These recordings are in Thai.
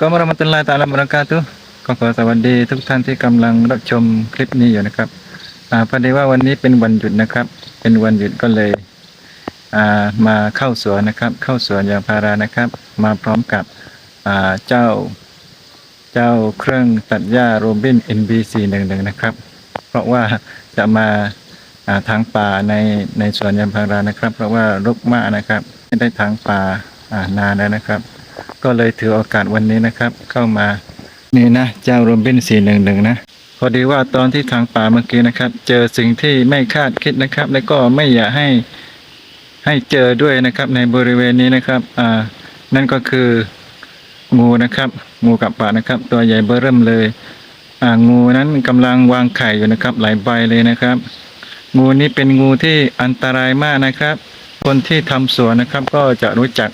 ก็มารมาตุลลาฮ์ตะอาลาบะเราะกาตุก็ขอสวัสดีทุกท่านที่กำลังรับชมคลิปนี้อยู่นะครับอ่าพอดีว่าวันนี้เป็นวันหยุดนะครับ เป็นวันหยุดก็เลยอ่ามาเข้าสวนนะครับ เข้าสวนยางพารานะครับ มาพร้อมกับอ่าเจ้า เจ้าเครื่องตัดหญ้าโรบิน NB411 นะครับ เพราะว่าจะมาอ่าทางป่าในในสวนยางพารานะครับ เพราะว่ารกมากนะครับไม่ได้ทางป่าอ่านานแล้วนะครับ ก็เลยถือโอกาสวันนี้นะครับ เข้ามานี่นะเจ้าโรบิน411นะพอดีว่าตอนที่ทางป่าเมื่อกี้นะครับ เจอสิ่งที่ไม่คาดคิดนะครับ และก็ไม่อยากให้ให้เจอด้วยนะครับในบริเวณนี้นะครับอ่านั่นก็คืองูนะครับ งูกับปะนะครับ ตัวใหญ่เบ้อเริ่มเลยอ่างูนั้นกำลังวางไข่อยู่นะครับ หลายใบเลยนะครับ งูนี้เป็นงูที่อันตรายมากนะครับ คนที่ทำสวนนะครับ ก็จะรู้จัก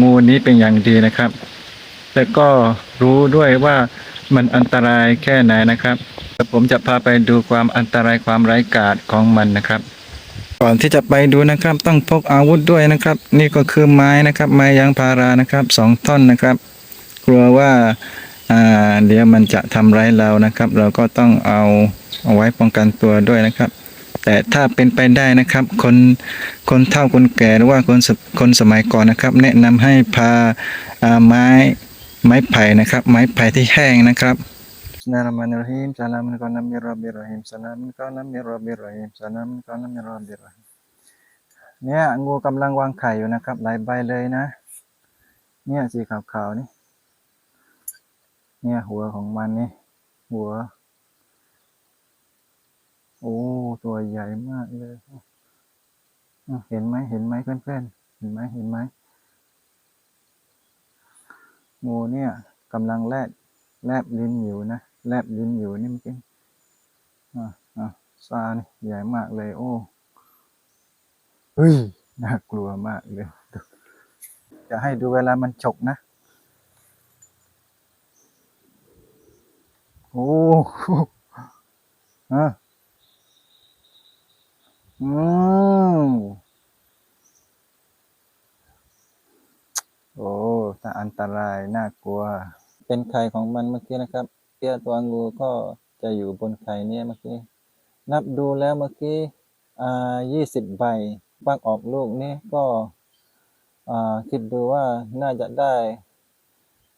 งูนี้เป็นอย่างดีนะครับ แต่ก็รู้ด้วยว่ามันอันตรายแค่ไหนนะครับ ผมจะพาไปดูความอันตรายความไร้กาจของมันนะครับ ก่อนที่จะไปดูนะครับ ต้องพกอาวุธด้วยนะครับ นี่ก็คือไม้นะครับ ไม้ยางพารานะครับสองท่อนนะครับ กลัวว่าอ่าเดี๋ยวมันจะทำร้ายเรานะครับ เราก็ต้องเอาเอาไว้ป้องกันตัวด้วยนะครับ แต่ถ้าเป็นไปได้นะครับคนคนเฒ่าคนแก่หรือว่าคนคนสมัยก่อนนะครับ แนะนำให้พาไม้ไม้ไผ่นะครับ ไม้ไผ่ที่แห้งนะครับ Bismillahirrahmanirrahim. Salamun ala nabi rabbil rahim. Salamun ala nabi rabbil rahim. Salamun ala nabi rabbil rahim. เนี่ยงูกำลังวางไข่อยู่นะครับ หลายใบเลยนะ เนี่ยสีขาวๆนี่ เนี่ยหัวของมันนี่ หัว ตัวใหญ่มากเลยอะเห็นไหมเห็นไหมเพื่อนๆ เห็นไหมเห็นไหมงูเนี่ยกำลังแลบแลบลิ้นอยู่นะแลบลิ้นอยู่นี่เมื่อกี้อะอะซานี่ใหญ่มากเลย โอ้เฮ้ยน่ากลัวมากเลยดูจะให้ดูเวลามันฉกนะโอ้ฮะ อืมโอ้ถ้าอันตรายน่ากลัว เป็นไข่ของมันเมื่อกี้นะครับเตี้ยตัวงูก็จะอยู่บนไข่เนี่ยเมื่อกี้ นับดูแล้วเมื่อกี้ อ่ายี่สิบใบฟักออกลูกนี่ก็ อ่า คิดดูว่าน่าจะได้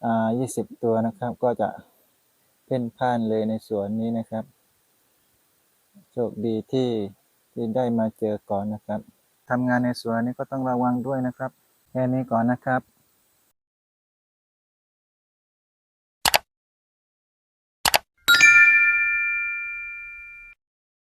อ่ายี่สิบตัวนะครับ ก็จะเพ่นพ่านเลยในสวนนี้นะครับ โชคดีที่ ที่ได้มาเจอก่อนนะครับทำงานในสวนนี้ก็ต้องระวังด้วยนะครับ แค่นี้ก่อนนะครับ